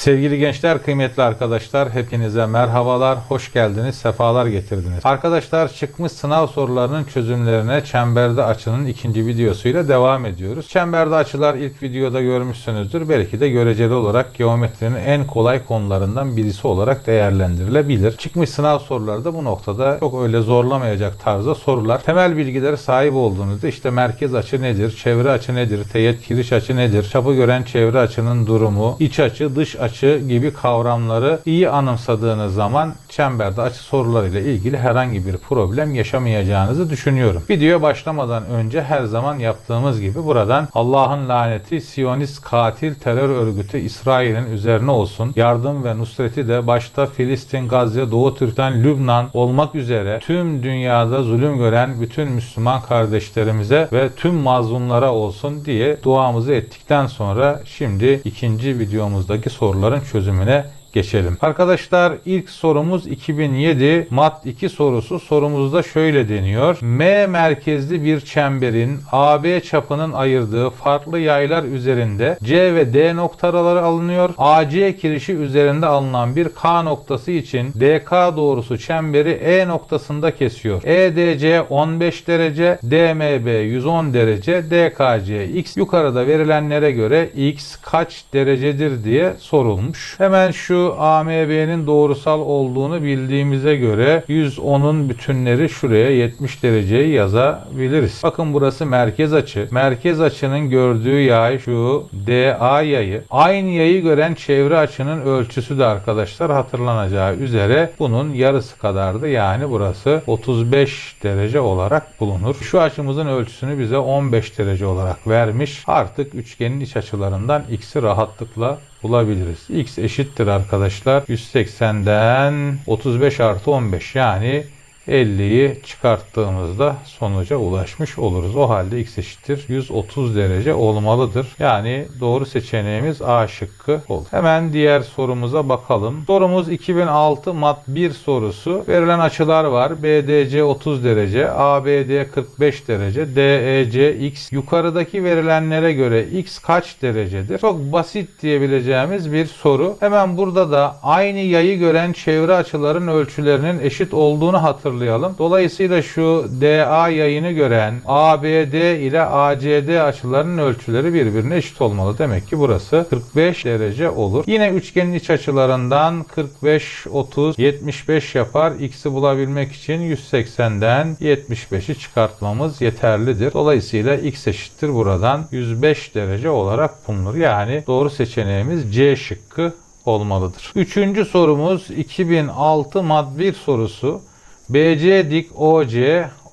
Sevgili gençler, kıymetli arkadaşlar, hepinize merhabalar, hoş geldiniz, sefalar getirdiniz. Arkadaşlar çıkmış sınav sorularının çözümlerine Çemberde Açı'nın ikinci videosuyla devam ediyoruz. Çemberde Açılar ilk videoda görmüşsünüzdür. Belki de göreceli olarak geometrinin en kolay konularından birisi olarak değerlendirilebilir. Çıkmış sınav soruları da bu noktada çok öyle zorlamayacak tarzda sorular. Temel bilgilere sahip olduğunuzda işte merkez açı nedir, çevre açı nedir, teğet kiriş açı nedir, çapı gören çevre açının durumu, iç açı, dış açı gibi kavramları iyi anımsadığınız zaman çemberde açı sorularıyla ilgili herhangi bir problem yaşamayacağınızı düşünüyorum. Videoya başlamadan önce her zaman yaptığımız gibi buradan Allah'ın laneti Siyonist katil terör örgütü İsrail'in üzerine olsun. Yardım ve nusreti de başta Filistin, Gazze, Doğu Türkistan, Lübnan olmak üzere tüm dünyada zulüm gören bütün Müslüman kardeşlerimize ve tüm mazlumlara olsun diye duamızı ettikten sonra şimdi ikinci videomuzdaki soruların çözümüne geçelim. Arkadaşlar ilk sorumuz 2007 mat 2 sorusu. Sorumuzda şöyle deniyor. M merkezli bir çemberin AB çapının ayırdığı farklı yaylar üzerinde C ve D noktaları alınıyor. AC kirişi üzerinde alınan bir K noktası için DK doğrusu çemberi E noktasında kesiyor. EDC 15 derece, DMB 110 derece, DKC x yukarıda verilenlere göre x kaç derecedir diye sorulmuş. Hemen şu AMB'nin doğrusal olduğunu bildiğimize göre 110'un bütünleri şuraya 70 dereceyi yazabiliriz. Bakın burası merkez açı. Merkez açının gördüğü yay şu DA yayı. Aynı yayı gören çevre açının ölçüsü de arkadaşlar hatırlanacağı üzere bunun yarısı kadardı. Yani burası 35 derece olarak bulunur. Şu açımızın ölçüsünü bize 15 derece olarak vermiş. Artık üçgenin iç açılarından x'i rahatlıkla bulabiliriz. X eşittir arkadaşlar 180'den 35 artı 15 yani 50'yi çıkarttığımızda sonuca ulaşmış oluruz. O halde x eşittir 130 derece olmalıdır. Yani doğru seçeneğimiz A şıkkı olur. Hemen diğer sorumuza bakalım. Sorumuz 2006 mat 1 sorusu. Verilen açılar var. BDC 30 derece, ABD 45 derece, DEC x. Yukarıdaki verilenlere göre x kaç derecedir? Çok basit diyebileceğimiz bir soru. Hemen burada da aynı yayı gören çevre açıların ölçülerinin eşit olduğunu hatırlayalım hatırlayalım. Dolayısıyla şu DA yayını gören ABD ile ACD açılarının ölçüleri birbirine eşit olmalı. Demek ki burası 45 derece olur. Yine üçgenin iç açılarından 45, 30, 75 yapar. X'i bulabilmek için 180'den 75'i çıkartmamız yeterlidir. Dolayısıyla X eşittir buradan 105 derece olarak bulunur. Yani doğru seçeneğimiz C şıkkı olmalıdır. Üçüncü sorumuz 2006 mad 1 sorusu. BC dik OC,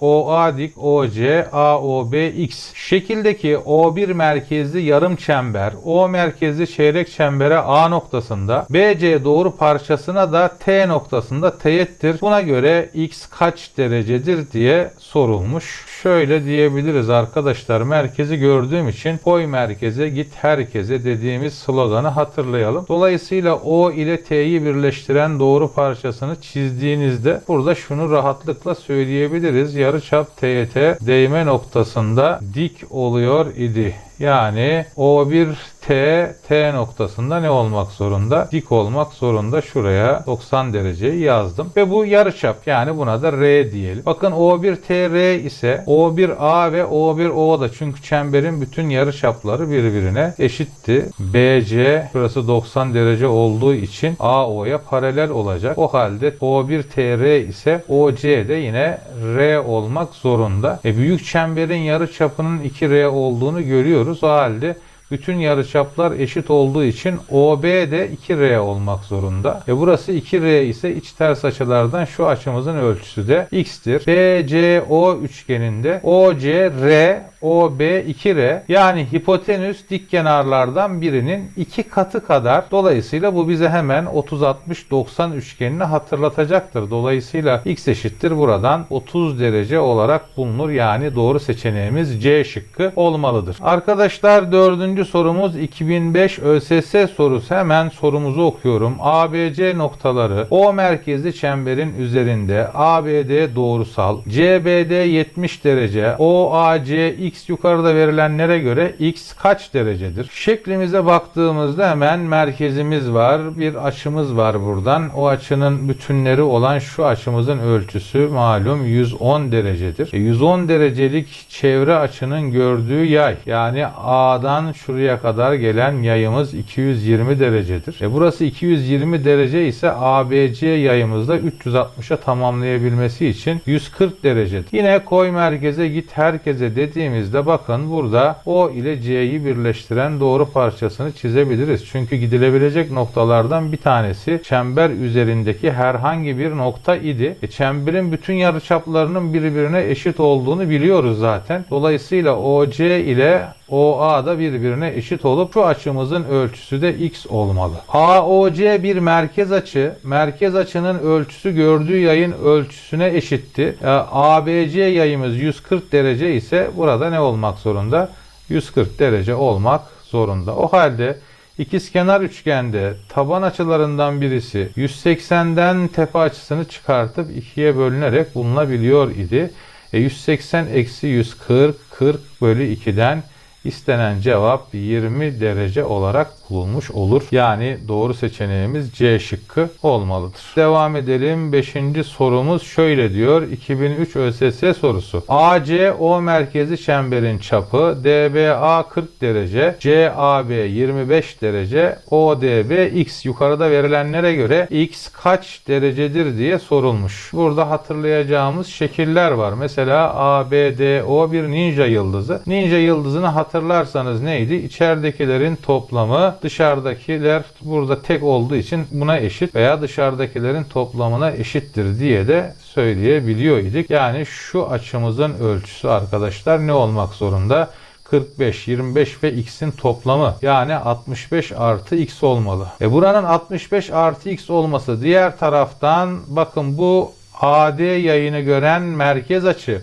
OA dik OC, AOB X. Şekildeki O1 merkezli yarım çember, O merkezli çeyrek çembere A noktasında, BC doğru parçasına da T noktasında teğettir. Buna göre X kaç derecedir diye sorulmuş. Şöyle diyebiliriz arkadaşlar merkezi gördüğüm için koy merkeze git herkese dediğimiz sloganı hatırlayalım. Dolayısıyla O ile T'yi birleştiren doğru parçasını çizdiğinizde burada şunu rahatlıkla söyleyebiliriz. Yarıçap TYT değme noktasında dik oluyor idi. Yani O1 T, T noktasında ne olmak zorunda? Dik olmak zorunda. Şuraya 90 dereceyi yazdım. Ve bu yarıçap yani buna da R diyelim. Bakın O1 T R ise O1 A ve O1 O da çünkü çemberin bütün yarıçapları birbirine eşitti. BC şurası 90 derece olduğu için AO'ya paralel olacak. O halde O1 T R ise OC de yine R olmak zorunda. E büyük çemberin yarıçapının 2R olduğunu görüyoruz. O halde bütün yarıçaplar eşit olduğu için OB de 2R olmak zorunda. E burası 2R ise iç ters açılardan şu açımızın ölçüsü de x'tir. BCO üçgeninde OC R OB 2R yani hipotenüs dik kenarlardan birinin iki katı kadar. Dolayısıyla bu bize hemen 30-60-90 üçgenini hatırlatacaktır. Dolayısıyla x eşittir buradan 30 derece olarak bulunur. Yani doğru seçeneğimiz C şıkkı olmalıdır. Arkadaşlar dördüncü Dördüncü sorumuz 2005 ÖSS sorusu. Hemen sorumuzu okuyorum. ABC noktaları O merkezli çemberin üzerinde ABD doğrusal, CBD 70 derece, OAC X yukarıda verilenlere göre X kaç derecedir? Şeklimize baktığımızda hemen merkezimiz var. Bir açımız var buradan. O açının bütünleri olan şu açımızın ölçüsü malum 110 derecedir. E, 110 derecelik çevre açının gördüğü yay yani A'dan şuraya kadar gelen yayımız 220 derecedir. E burası 220 derece ise ABC yayımızda 360'a tamamlayabilmesi için 140 derecedir. Yine koy merkeze git herkese dediğimizde bakın burada O ile C'yi birleştiren doğru parçasını çizebiliriz. Çünkü gidilebilecek noktalardan bir tanesi çember üzerindeki herhangi bir nokta idi. E çemberin bütün yarıçaplarının birbirine eşit olduğunu biliyoruz zaten. Dolayısıyla OC ile OA da birbirine eşit olup şu açımızın ölçüsü de x olmalı. AOC bir merkez açı. Merkez açının ölçüsü gördüğü yayın ölçüsüne eşitti. E, ABC yayımız 140 derece ise burada ne olmak zorunda? 140 derece olmak zorunda. O halde İkizkenar üçgende taban açılarından birisi 180'den tepe açısını çıkartıp ikiye bölünerek bulunabiliyor idi. E 180 eksi 140 40 bölü 2'den istenen cevap 20 derece olarak bulunmuş olur. Yani doğru seçeneğimiz C şıkkı olmalıdır. Devam edelim. 5. sorumuz şöyle diyor. 2003 ÖSS sorusu. AC O merkezi çemberin çapı DBA 40 derece, CAB 25 derece, ODB X yukarıda verilenlere göre X kaç derecedir diye sorulmuş. Burada hatırlayacağımız şekiller var. Mesela ABDO bir ninja yıldızı. Ninja yıldızını hatırlarsanız neydi? İçeridekilerin toplamı dışarıdakiler burada tek olduğu için buna eşit veya dışarıdakilerin toplamına eşittir diye de söyleyebiliyor idik. Yani şu açımızın ölçüsü arkadaşlar ne olmak zorunda? 45, 25 ve x'in toplamı yani 65 artı x olmalı. E buranın 65 artı x olması diğer taraftan bakın bu AD yayını gören merkez açı.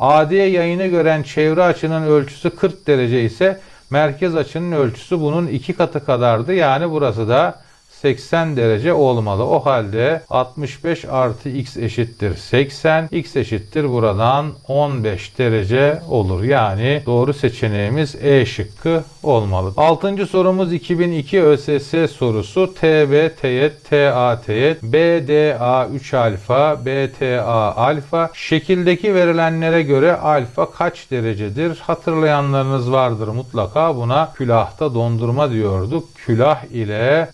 AD yayını gören çevre açının ölçüsü 40 derece ise merkez açının ölçüsü bunun iki katı kadardı. Yani burası da 80 derece olmalı. O halde 65 artı x eşittir 80. x eşittir buradan 15 derece olur. Yani doğru seçeneğimiz E şıkkı olmalı. 6. sorumuz 2002 ÖSS sorusu. Teğet, TA teğet, BDA 3 alfa, BTA alfa. Şekildeki verilenlere göre alfa kaç derecedir? Hatırlayanlarınız vardır mutlaka. Buna külahta dondurma diyorduk. Külah ile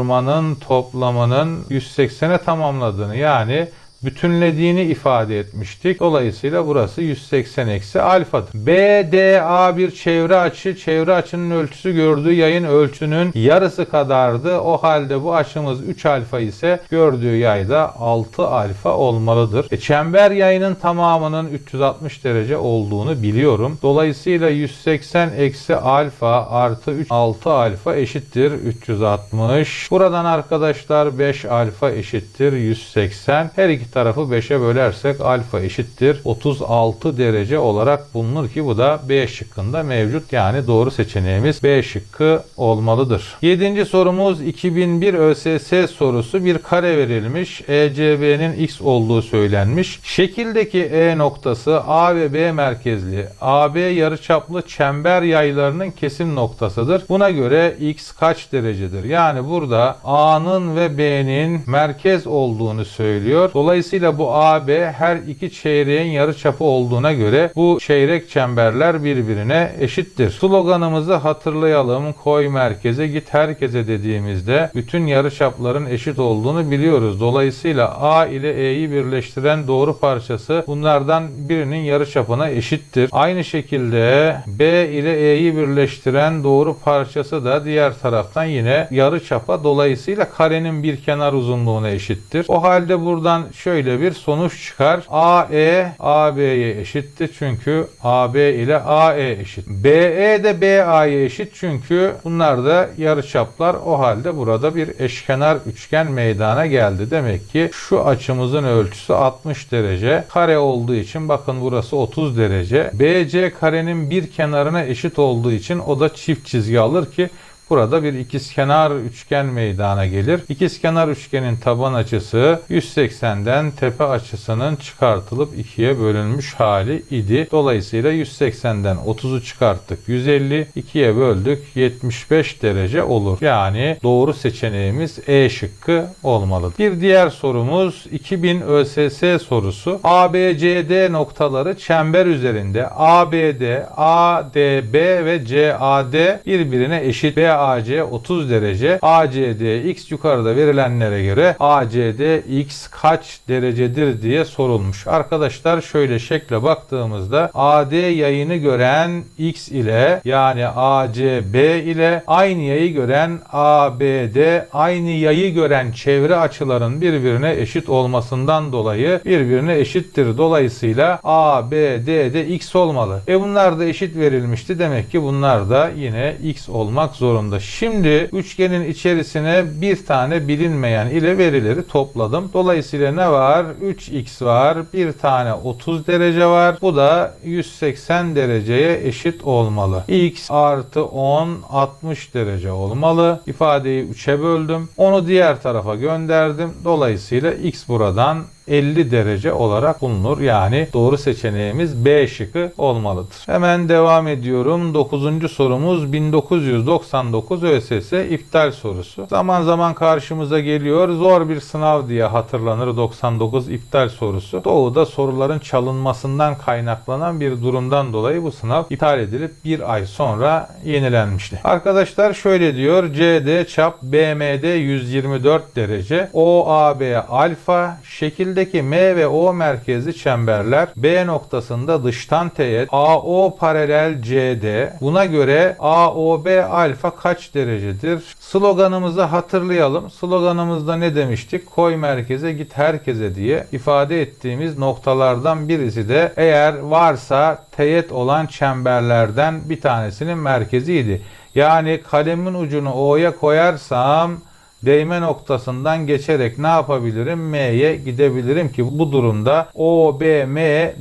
dondurmanın toplamının 180'e tamamladığını yani bütünlediğini ifade etmiştik. Dolayısıyla burası 180 eksi alfadır. BDA bir çevre açı. Çevre açının ölçüsü gördüğü yayın ölçünün yarısı kadardı. O halde bu açımız 3 alfa ise gördüğü yayda 6 alfa olmalıdır. E, çember yayının tamamının 360 derece olduğunu biliyorum. Dolayısıyla 180 eksi alfa artı 3 6 alfa eşittir 360. Buradan arkadaşlar 5 alfa eşittir 180. Her iki tarafı 5'e bölersek alfa eşittir 36 derece olarak bulunur ki bu da B şıkkında mevcut. Yani doğru seçeneğimiz B şıkkı olmalıdır. 7. sorumuz 2001 ÖSS sorusu. Bir kare verilmiş. ECB'nin X olduğu söylenmiş. Şekildeki E noktası A ve B merkezli AB yarıçaplı çember yaylarının kesim noktasıdır. Buna göre X kaç derecedir? Yani burada A'nın ve B'nin merkez olduğunu söylüyor. Dolayısıyla bu AB her iki çeyreğin yarıçapı olduğuna göre bu çeyrek çemberler birbirine eşittir. Sloganımızı hatırlayalım. Koy merkeze git herkese dediğimizde bütün yarıçapların eşit olduğunu biliyoruz. Dolayısıyla A ile E'yi birleştiren doğru parçası bunlardan birinin yarıçapına eşittir. Aynı şekilde B ile E'yi birleştiren doğru parçası da diğer taraftan yine yarıçapa dolayısıyla karenin bir kenar uzunluğuna eşittir. O halde buradan şöyle şöyle bir sonuç çıkar. AE AB'ye eşittir çünkü AB ile AE eşit. BE de BA'ya eşit çünkü bunlar da yarıçaplar. O halde burada bir eşkenar üçgen meydana geldi. Demek ki şu açımızın ölçüsü 60 derece. Kare olduğu için bakın burası 30 derece. BC karenin bir kenarına eşit olduğu için o da çift çizgi alır ki Burada bir ikizkenar üçgen meydana gelir. İkizkenar üçgenin taban açısı 180'den tepe açısının çıkartılıp ikiye bölünmüş hali idi. Dolayısıyla 180'den 30'u çıkarttık. 150 ikiye böldük 75 derece olur. Yani doğru seçeneğimiz E şıkkı olmalıdır. Bir diğer sorumuz 2000 ÖSS sorusu. ABCD noktaları çember üzerinde ABD, ADB ve CAD birbirine eşit. BAC 30 derece. ACD x yukarıda verilenlere göre ACD x kaç derecedir diye sorulmuş. Arkadaşlar şöyle şekle baktığımızda AD yayını gören x ile yani ACB ile aynı yayı gören ABD aynı yayı gören çevre açıların birbirine eşit olmasından dolayı birbirine eşittir. Dolayısıyla ABD'de x olmalı. E bunlar da eşit verilmişti. Demek ki bunlar da yine x olmak zorunda. Şimdi üçgenin içerisine bir tane bilinmeyen ile verileri topladım. Dolayısıyla ne var? 3x var. Bir tane 30 derece var. Bu da 180 dereceye eşit olmalı. x artı 10 60 derece olmalı. İfadeyi 3'e böldüm. Onu diğer tarafa gönderdim. Dolayısıyla x buradan 50 derece olarak bulunur. Yani doğru seçeneğimiz B şıkkı olmalıdır. Hemen devam ediyorum. 9. sorumuz 1999 ÖSS iptal sorusu. Zaman zaman karşımıza geliyor. Zor bir sınav diye hatırlanır 99 iptal sorusu. Doğuda soruların çalınmasından kaynaklanan bir durumdan dolayı bu sınav iptal edilip bir ay sonra yenilenmişti. Arkadaşlar şöyle diyor. CD çap BMD 124 derece. OAB alfa şekilde Şekildeki M ve O merkezli çemberler B noktasında dıştan teğet AO paralel CD. Buna göre AOB alfa kaç derecedir? Sloganımızı hatırlayalım. Sloganımızda ne demiştik? Koy merkeze git herkese diye ifade ettiğimiz noktalardan birisi de eğer varsa teğet olan çemberlerden bir tanesinin merkeziydi. Yani kalemin ucunu O'ya koyarsam değme noktasından geçerek ne yapabilirim? M'ye gidebilirim ki bu durumda OBM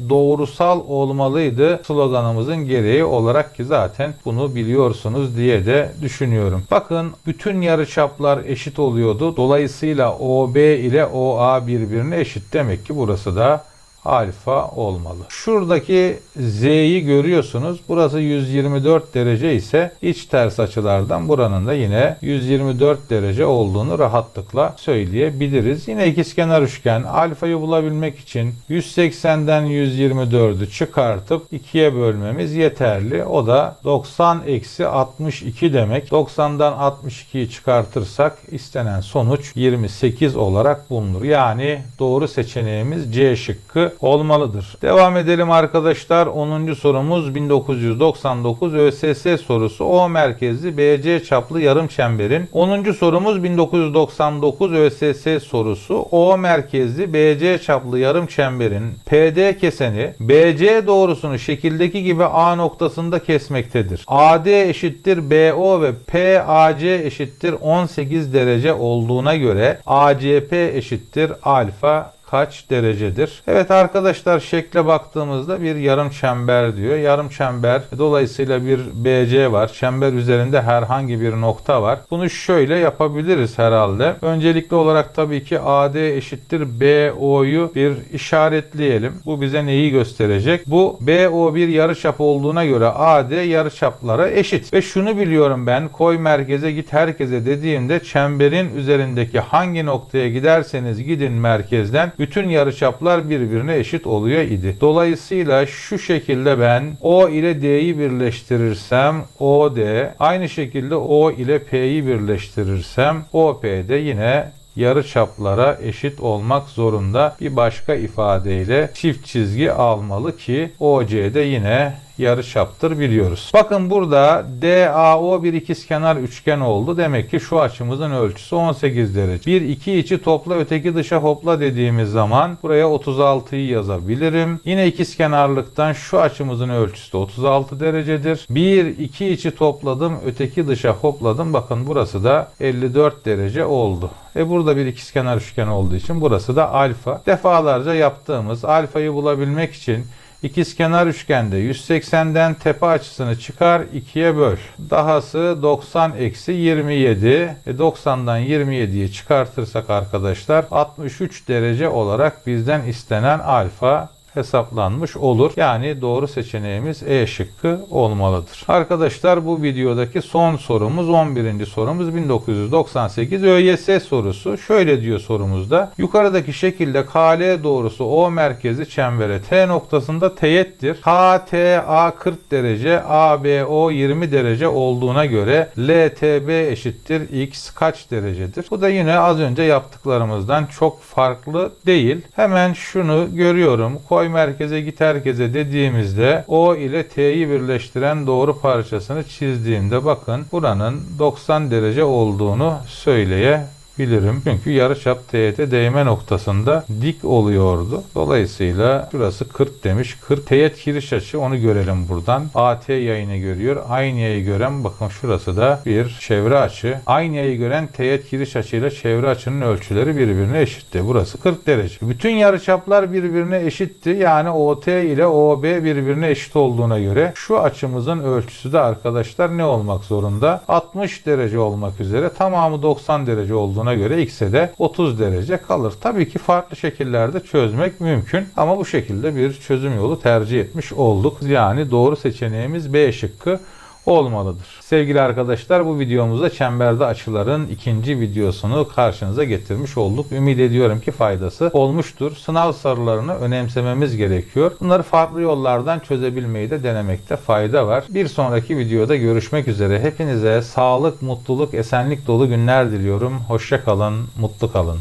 doğrusal olmalıydı sloganımızın gereği olarak ki zaten bunu biliyorsunuz diye de düşünüyorum. Bakın bütün yarıçaplar eşit oluyordu. Dolayısıyla OB ile OA birbirine eşit. Demek ki burası da alfa olmalı. Şuradaki Z'yi görüyorsunuz. Burası 124 derece ise iç ters açılardan buranın da yine 124 derece olduğunu rahatlıkla söyleyebiliriz. Yine ikizkenar üçgen alfayı bulabilmek için 180'den 124'ü çıkartıp 2'ye bölmemiz yeterli. O da 90 eksi 62 demek. 90'dan 62'yi çıkartırsak istenen sonuç 28 olarak bulunur. Yani doğru seçeneğimiz C şıkkı olmalıdır. Devam edelim arkadaşlar. 10. sorumuz 1999 ÖSS sorusu. O merkezli BC çaplı yarım çemberin. 10. sorumuz 1999 ÖSS sorusu. O merkezli BC çaplı yarım çemberin PD keseni BC doğrusunu şekildeki gibi A noktasında kesmektedir. AD eşittir BO ve PAC eşittir 18 derece olduğuna göre ACP eşittir alfa kaç derecedir? Evet arkadaşlar şekle baktığımızda bir yarım çember diyor. Yarım çember dolayısıyla bir BC var. Çember üzerinde herhangi bir nokta var. Bunu şöyle yapabiliriz herhalde. Öncelikli olarak tabii ki AD eşittir BO'yu bir işaretleyelim. Bu bize neyi gösterecek? Bu BO bir yarıçap olduğuna göre AD yarıçaplara eşit. Ve şunu biliyorum ben koy merkeze git herkese dediğimde çemberin üzerindeki hangi noktaya giderseniz gidin merkezden bütün yarıçaplar birbirine eşit oluyor idi. Dolayısıyla şu şekilde ben O ile D'yi birleştirirsem OD, aynı şekilde O ile P'yi birleştirirsem OP de yine yarı çaplara eşit olmak zorunda. Bir başka ifadeyle çift çizgi almalı ki OC'de yine yarıçaptır biliyoruz. Bakın burada DAO bir ikizkenar üçgen oldu. Demek ki şu açımızın ölçüsü 18 derece. Bir iki içi topla öteki dışa hopla dediğimiz zaman buraya 36'yı yazabilirim. Yine ikizkenarlıktan şu açımızın ölçüsü de 36 derecedir. Bir iki içi topladım öteki dışa hopladım. Bakın burası da 54 derece oldu. E burada bir ikizkenar üçgen olduğu için burası da alfa. Defalarca yaptığımız alfayı bulabilmek için İkizkenar üçgende 180'den tepe açısını çıkar 2'ye böl. Dahası 90 eksi 27. E 90'dan 27'yi çıkartırsak arkadaşlar 63 derece olarak bizden istenen alfa hesaplanmış olur. Yani doğru seçeneğimiz E şıkkı olmalıdır. Arkadaşlar bu videodaki son sorumuz 11. sorumuz 1998 ÖYS sorusu. Şöyle diyor sorumuzda. Yukarıdaki şekilde KL doğrusu O merkezi çembere T noktasında teğettir. KTA 40 derece, ABO 20 derece olduğuna göre LTB eşittir X kaç derecedir? Bu da yine az önce yaptıklarımızdan çok farklı değil. Hemen şunu görüyorum. Koy merkeze git herkese dediğimizde O ile T'yi birleştiren doğru parçasını çizdiğimde bakın buranın 90 derece olduğunu söyleyebilirim. Çünkü yarıçap teğete değme noktasında dik oluyordu. Dolayısıyla şurası 40 demiş. 40 teğet kiriş açı onu görelim buradan. AT yayını görüyor. Aynı yayı gören bakın şurası da bir çevre açı. Aynı yayı gören teğet kiriş açıyla çevre açının ölçüleri birbirine eşitti. Burası 40 derece. Bütün yarıçaplar birbirine eşitti. Yani OT ile OB birbirine eşit olduğuna göre şu açımızın ölçüsü de arkadaşlar ne olmak zorunda? 60 derece olmak üzere tamamı 90 derece olduğuna göre x'e de 30 derece kalır. Tabii ki farklı şekillerde çözmek mümkün ama bu şekilde bir çözüm yolu tercih etmiş olduk. Yani doğru seçeneğimiz B şıkkı olmalıdır. Sevgili arkadaşlar bu videomuzda çemberde açıların ikinci videosunu karşınıza getirmiş olduk. Ümit ediyorum ki faydası olmuştur. Sınav sorularını önemsememiz gerekiyor. Bunları farklı yollardan çözebilmeyi de denemekte fayda var. Bir sonraki videoda görüşmek üzere. Hepinize sağlık, mutluluk, esenlik dolu günler diliyorum. Hoşça kalın, mutlu kalın.